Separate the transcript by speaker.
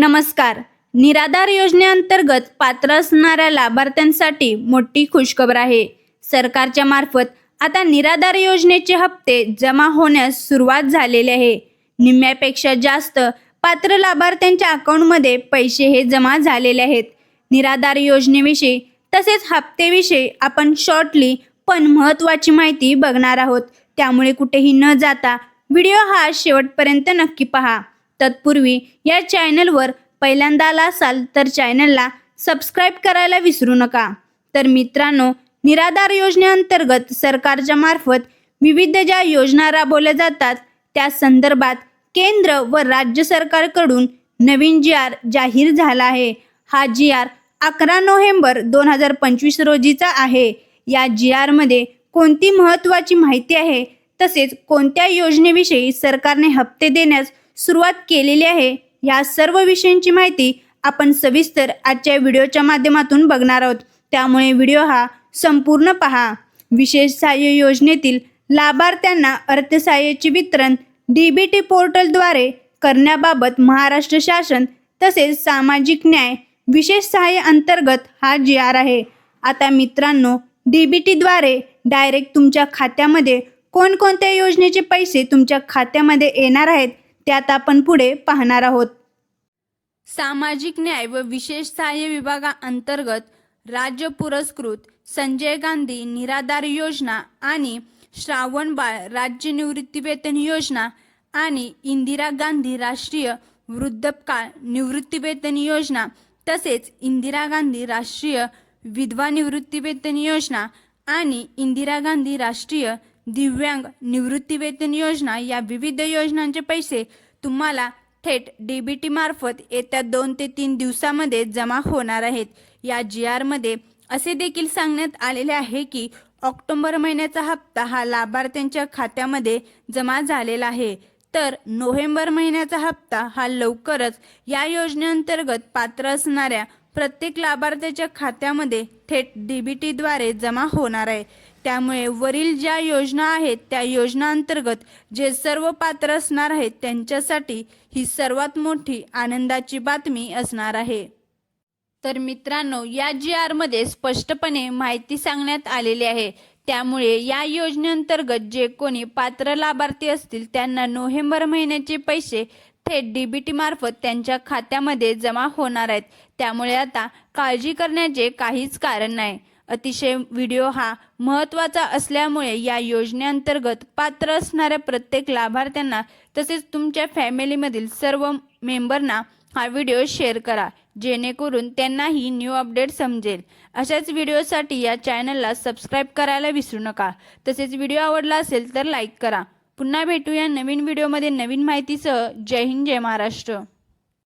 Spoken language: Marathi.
Speaker 1: नमस्कार. निराधार योजनेअंतर्गत पात्र असणाऱ्या लाभार्थ्यांसाठी मोठी खुशखबर आहे. सरकारच्या मार्फत आता निराधार योजनेचे हप्ते जमा होण्यास सुरुवात झालेली आहे. निम्म्यापेक्षा जास्त पात्र लाभार्थ्यांच्या अकाउंटमध्ये पैसे हे जमा झालेले आहेत. निराधार योजनेविषयी तसेच हप्तेविषयी आपण शॉर्टली पण महत्त्वाची माहिती बघणार आहोत. त्यामुळे कुठेही न जाता व्हिडिओ हा शेवटपर्यंत नक्की पहा. तत्पूर्वी या चॅनलवर पहिल्यांदा आला असाल तर चॅनलला सबस्क्राईब करायला विसरू नका. तर मित्रांनो निराधार योजनेअंतर्गत सरकारच्या मार्फत विविध ज्या योजना राबवल्या जातात त्या संदर्भात केंद्र व राज्य सरकारकडून नवीन जी आर जाहीर झाला आहे. हा जी आर अकरा नोव्हेंबर दोन हजार पंचवीस रोजीचा आहे. या जी आरमध्ये कोणती महत्त्वाची माहिती आहे तसेच कोणत्या योजनेविषयी सरकारने हप्ते देण्यास सुरुवात केलेली आहे या सर्व विषयांची माहिती आपण सविस्तर आजच्या व्हिडिओच्या माध्यमातून बघणार आहोत. त्यामुळे व्हिडिओ हा संपूर्ण पहा. विशेष सहाय्य योजनेतील लाभार्थ्यांना अर्थसहाय्याचे वितरण डी बी टी पोर्टलद्वारे करण्याबाबत महाराष्ट्र शासन तसेच सामाजिक न्याय विशेष सहाय्य अंतर्गत हा जी आर आहे. आता मित्रांनो डी बी टीद्वारे डायरेक्ट तुमच्या खात्यामध्ये कोणकोणत्या योजनेचे पैसे तुमच्या खात्यामध्ये येणार आहेत त्यात आपण पुढे पाहणार आहोत. सामाजिक न्याय व विशेष सहाय्य विभागाअंतर्गत राज्य पुरस्कृत संजय गांधी निराधार योजना आणि श्रावणबाळ राज्य निवृत्तीवेतन योजना आणि इंदिरा गांधी राष्ट्रीय वृद्धपकाळ निवृत्तीवेतन योजना तसेच इंदिरा गांधी राष्ट्रीय विधवा निवृत्तीवेतन योजना आणि इंदिरा गांधी राष्ट्रीय दिव्यांग निवृत्तीवेतन योजना या विविध योजनांचे पैसे तुम्हाला थेट डी बी टीमार्फत येत्या दोन ते तीन दिवसामध्ये जमा होणार आहेत. या जी आरमध्ये असे देखील सांगण्यात आलेले आहे की ऑक्टोबर महिन्याचा हप्ता हा लाभार्थ्यांच्या खात्यामध्ये जमा झालेला आहे. तर नोव्हेंबर महिन्याचा हप्ता हा लवकरच या योजनेअंतर्गत पात्र असणाऱ्या प्रत्येक लाभार्थ्याच्या खात्यामध्ये थेट डी बी टीद्वारे जमा होणार आहे. त्यामुळे वरील ज्या योजना आहेत त्या योजनांतर्गत जे सर्व पात्र असणार आहेत त्यांच्यासाठी ही सर्वात मोठी आनंदाची बातमी असणार आहे. तर मित्रांनो या जी आरमध्ये स्पष्टपणे माहिती सांगण्यात आलेली आहे. त्यामुळे या योजनेअंतर्गत जे कोणी पात्र लाभार्थी असतील त्यांना नोव्हेंबर महिन्याचे पैसे थेट डी बी मार्फत त्यांच्या खात्यामध्ये जमा होणार आहेत. त्यामुळे आता काळजी करण्याचे काहीच कारण नाही. अतिशय व्हिडिओ हा महत्त्वाचा असल्यामुळे या योजनेअंतर्गत पात्र असणाऱ्या प्रत्येक लाभार्थ्यांना तसेच तुमच्या फॅमिलीमधील सर्व मेंबरना हा व्हिडिओ शेअर करा जेणेकरून त्यांनाही न्यू अपडेट समजेल. अशाच व्हिडिओसाठी या चॅनलला सबस्क्राईब करायला विसरू नका. तसेच व्हिडिओ आवडला असेल तर लाईक करा. पुन्हा भेटूया नवीन व्हिडिओमध्ये नवीन माहितीसह. जय हिंद जय महाराष्ट्र.